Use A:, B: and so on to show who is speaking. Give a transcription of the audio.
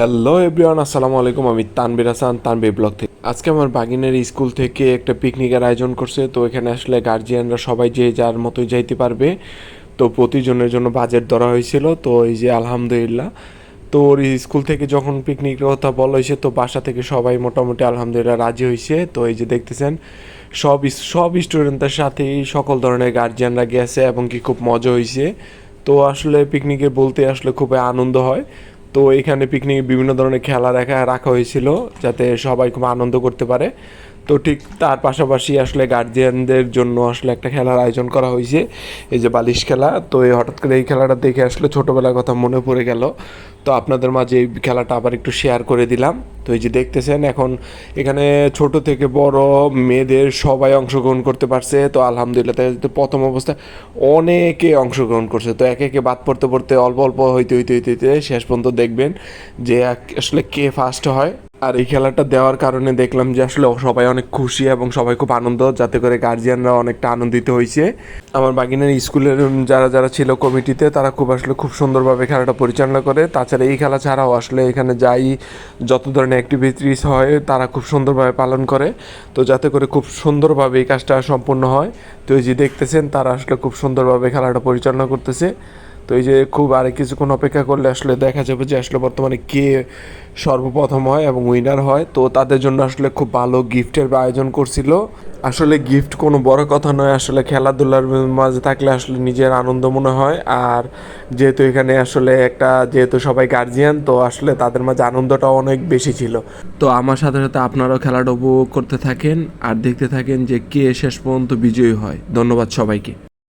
A: Hello everyone আসসালামু আলাইকুম, আমি তানবির হাসান তানবির ব্লগ থেকে। আজকে আমার বাগিনের স্কুল থেকে একটা পিকনিকের আয়োজন করছে, তো এখানে আসলে গার্জিয়ানরা সবাই যে যার মতোই যাইতে পারবে, তো প্রতিজনের জন্য বাজেট ধরা হয়েছিল, তো এই যে আলহামদুলিল্লাহ। তো ওর স্কুল থেকে যখন পিকনিকের কথা বলা হয়েছে, তো বাসা থেকে সবাই মোটামুটি আলহামদুলিল্লাহ রাজি হয়েছে, তো এই যে দেখতেছেন, সব সব স্টুডেন্টদের সাথেই সকল ধরনের গার্জিয়ানরা গেছে, এবং কি খুব মজা হয়েছে। তো আসলে পিকনিকে বলতে আসলে খুবই আনন্দ হয়। তো এখানে পিকনিকে বিভিন্ন ধরনের খেলা রাখা রাখা হয়েছিল যাতে সবাই খুব আনন্দ করতে পারে। তো ঠিক তার পাশাপাশি আসলে গার্জিয়ানদের জন্য আসলে একটা খেলার আয়োজন করা হয়েছে, এই যে বালিশ খেলা। তো এই হঠাৎ করে এই খেলাটা দেখে আসলে ছোটোবেলার কথা মনে পড়ে গেল। তো আপনাদের মাঝে এই খেলাটা আবার একটু শেয়ার করে দিলাম। তো এই যে দেখতেছেন, এখন এখানে ছোট থেকে বড় মেয়েদের সবাই অংশগ্রহণ করতে পারছে। তো আলহামদুলিল্লাহ তাই প্রথম অবস্থায় অনেকে অংশগ্রহণ করছে। তো একে একে বাদ পড়তে পড়তে অল্প অল্প হইতে হইতে হইতে হইতে শেষ পর্যন্ত দেখবেন যে আসলে কে ফার্স্ট হয়। আর এই খেলাটা দেওয়ার কারণে দেখলাম যে আসলে সবাই অনেক খুশি এবং সবাই খুব আনন্দ, যাতে করে গার্জিয়ানরা অনেকটা আনন্দিত হয়েছে। আমার বাগিনের স্কুলের যারা যারা ছিল কমিটিতে, তারা খুব আসলে খুব সুন্দরভাবে খেলাটা পরিচালনা করে। তাছাড়া এই খেলা ছাড়াও আসলে এখানে যাই যত ধরনের অ্যাক্টিভিটিস হয়, তারা খুব সুন্দরভাবে পালন করে। তো যাতে করে খুব সুন্দরভাবে এই কাজটা সম্পূর্ণ হয়। তো এই যে দেখতেছেন, তারা আসলে খুব সুন্দরভাবে খেলাটা পরিচালনা করতেছে। তো এই যে খুব আর কিছুক্ষণ অপেক্ষা করলে আসলে দেখা যাবে যে আসলে বর্তমানে কে সর্বপ্রথম হয় এবং উইনার হয়। তো তাদের জন্য আসলে খুব ভালো গিফটের আয়োজন করছিল। আসলে গিফট কোনো বড় কথা নয়, আসলে খেলাধুলার মাঝে থাকলে আসলে নিজের আনন্দ মনে হয়। আর যেহেতু এখানে আসলে একটা, যেহেতু সবাই গার্জিয়ান তো আসলে তাদের মাঝে আনন্দটা অনেক বেশি ছিল। তো আমার সাথে সাথে আপনারাও খেলাটা উপভোগ করতে থাকেন আর দেখতে থাকেন যে কে শেষ পর্যন্ত বিজয়ী হয়। ধন্যবাদ সবাইকে।